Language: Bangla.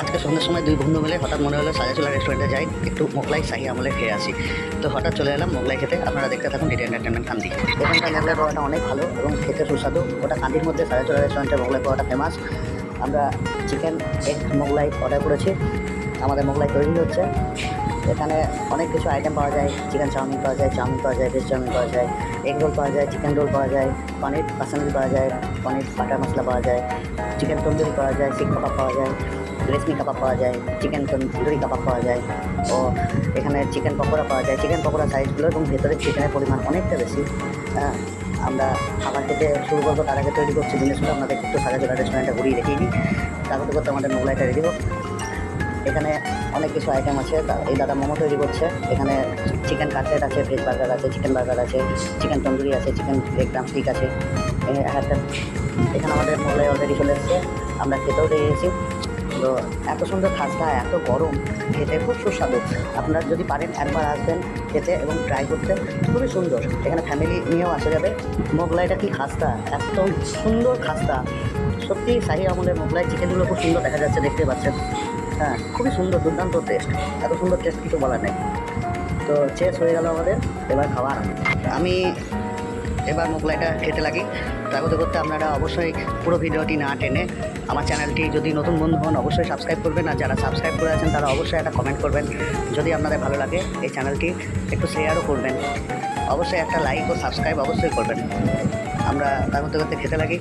আজকে সন্ধ্যের সময় দুই বন্ধু মিলে হঠাৎ মনে হলো সাজাচুলা রেস্টুরেন্টে যাই একটু মোগলাই শাহি আমলে খেয়ে আসি তো হঠাৎ চলে এলাম মোগলাই খেতে আপনারা দেখতে থাকুন ডিটেন এন্টারটেনমেন্ট কান্দি এখানকার মোগলাই পাওয়াটা অনেক ভালো এবং খেতে সুস্বাদু ওটা কান্দির মধ্যে সাজাচুলা রেস্টুরেন্টের মোগলাই পাওয়াটা ফেমাস আমরা চিকেন এগ মোগলাই অর্ডার করেছি আমাদের মোগলাই তৈরি হচ্ছে এখানে অনেক কিছু আইটেম পাওয়া যায় চিকেন চাউমিন পাওয়া যায় চাউমিন পাওয়া যায় ভেজ চাউমিন পাওয়া যায় এগ রোল পাওয়া যায় চিকেন রোল পাওয়া যায় পনির পাসানি পাওয়া যায় পনির বাটার মশলা পাওয়া যায় চিকেন তন্দুরি পাওয়া যায় শিক কাবাব পাওয়া যায় রেশমি কাবাব পাওয়া যায়, চিকেন তন্দুরি কাবাব পাওয়া যায়, ও এখানে চিকেন পকোড়া পাওয়া যায়। চিকেন পকোড়া সাইজগুলো এবং ভেতরে চিকেনের পরিমাণ অনেকটা বেশি। হ্যাঁ আমরা খাবার খেতে শুরু করব, তার আগে তৈরি করছি জিনিসগুলো, আপনাদের একটু সাজা জোড়া রেস্টুরেন্টে ঘুরিয়ে দেখিয়ে দিই। তার করতে আমাদের মোগলাইটা রেডি হোক। এখানে অনেক কিছু আইটেম আছে এই দাদা মোমো তৈরি করছে। এখানে চিকেন কাটলেট আছে ভেজ বার্গার আছে চিকেন বার্গার আছে চিকেন তন্দুরি আছে চিকেন লেগ স্টিক আছে। এখানে আমাদের মোগলাই অলরেডি চলে এসছে। আমরা খেতেও দিয়ে গেছি তো এত সুন্দর খাস্তা, এত গরম, খেতে খুব সুস্বাদু। আপনারা যদি পারেন একবার আসবেন খেতে এবং ট্রাই করতে, খুবই সুন্দর। এখানে ফ্যামিলি নিয়েও আসা যাবে। মোগলাইটা কি খাস্তা? এত সুন্দর খাস্তা। সত্যি শাহি আমলের মোগলাই চিকেনগুলো খুব সুন্দর দেখা যাচ্ছে, দেখতে পাচ্ছেন। হ্যাঁ খুবই সুন্দর, দুর্দান্ত টেস্ট এত সুন্দর টেস্ট কিছু বলার নেই। তো শেষ হয়ে গেল আমাদের, এবার আরম্ভ। আমি এবার মোগলাইটা খেতে লাগি। তা করতে করতে আপনারা অবশ্যই পুরো ভিডিওটি না টেনে আমার চ্যানেলটি যদি নতুন বন্ধু হন, অবশ্যই সাবস্ক্রাইব করবেন আর যারা সাবস্ক্রাইব করে আছেন, তারা অবশ্যই একটা কমেন্ট করবেন। যদি আপনাদের ভালো লাগে এই চ্যানেলটি, একটু শেয়ারও করবেন। অবশ্যই একটা লাইক ও সাবস্ক্রাইব অবশ্যই করবেন। আমরা তার মধ্যে করতে খেতে লাগি।